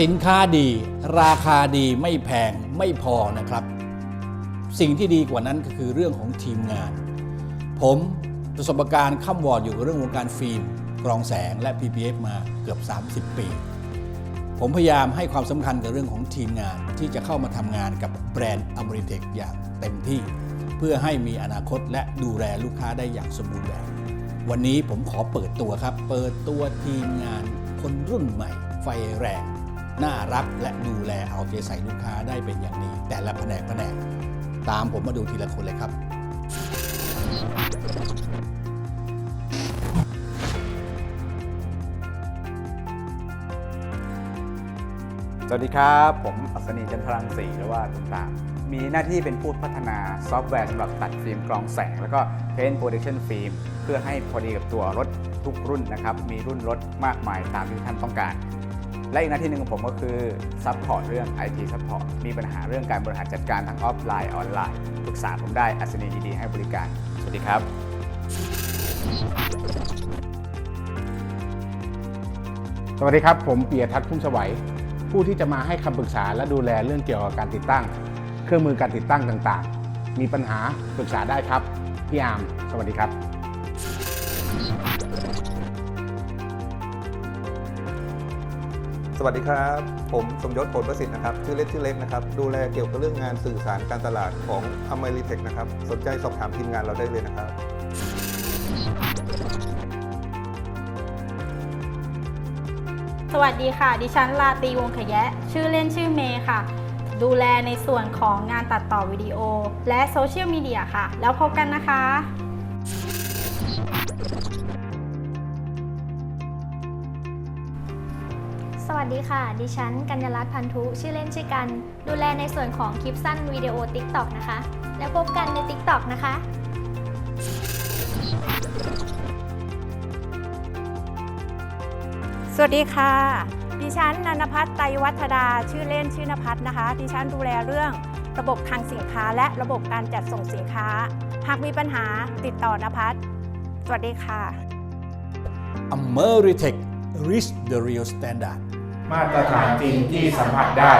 สินค้าดี ราคาดีไม่แพงไม่พอนะครับ สิ่งที่ดีกว่านั้นก็คือเรื่องของทีมงาน ผมประสบการณ์ข้ามวอร์ดอยู่กับเรื่องวงการฟิล์มกรองแสงและ PPF มาเกือบ 30 ปี ผมพยายามให้ความสำคัญกับเรื่องของทีมงานที่จะเข้ามาทำงานกับแบรนด์อ m มริเทคอย่างเต็มที่ เพื่อให้มีอนาคตและดูแลลูกค้าได้อย่างสมบูรณ์แบบ วันนี้ผมขอเปิดตัวครับ เปิดตัวทีมงานคนรุ่นใหม่ไฟแรง น่ารักและดูแลเอาใจใส่ลูกค้าได้เป็นอย่างดี แต่ละแผนกแผนกตามผมมาดูทีละคนเลยครับ สวัสดีครับ ผมอัศนีจันทรังสีหรือว่าคุณตาม มีหน้าที่เป็นผู้พัฒนาซอฟต์แวร์สำหรับตัดฟิล์มกรองแสง แล้วก็เพน t ์โปรดักชันฟิล์มเพื่อให้พอดีกับตัวรถทุกรุ่นนะครับ มีรุ่นรถมากมายตามที่ท่านต้องการ และอีกหน้าที่หนึ่งของผมก็คือซัพพอร์ตเรื่อง IT Support มีปัญหาเรื่องการบริหารจัดการทั้งออฟไลน์ออนไลน์ปรึกษาผมได้อัศนียินดีให้บริการ สวัสดีครับสวัสดีครับ ผมเปียทัศน์พุ่มสวัย ผู้ที่จะมาให้คำปรึกษาและดูแลเรื่องเกี่ยวกับการติดตั้ง เครื่องมือการติดตั้งต่างๆ มีปัญหาปรึกษาได้ครับ พี่อาร์มสวัสดีครับ วัสดีครับ ผมสมยศผลประสิทธิ์นะครับ ชื่อเล่นชื่อเล็กนะครับ ดูแลเกี่ยวกับเรื่องงานสื่อสารการตลาดของอเมริเทคนะครับ สนใจสอบถามทีมงานเราได้เลยนะครับสวัสดีค่ะ ดิฉันลาตีวงขยะ ชื่อเล่นชื่อเมย์ค่ะ ดูแลในส่วนของงานตัดต่อวิดีโอ และโซเชียลมีเดียค่ะ แล้วพบกันนะคะ วัสดีค่ะ ดิฉัน กัญญารัตน์พันธุ ชื่อเล่นชื่อกัน ดูแลในส่วนของคลิปสั้นวิดีโอ TikTok นะคะ แล้วพบกันใน TikTok นะคะสวัสดีค่ะ ดิฉันนันพัฒน์ไตรวัฒดา ชื่อเล่นชื่อนภัทรนะคะ ดิฉันดูแลเรื่องระบบคลังสินค้า และระบบการจัดส่งสินค้า หากมีปัญหาติดต่อนภัทรสวัสดีค่ะอ m e r i t e c h Reach the Real Standard มาตรฐานจริงที่สัมผัสได้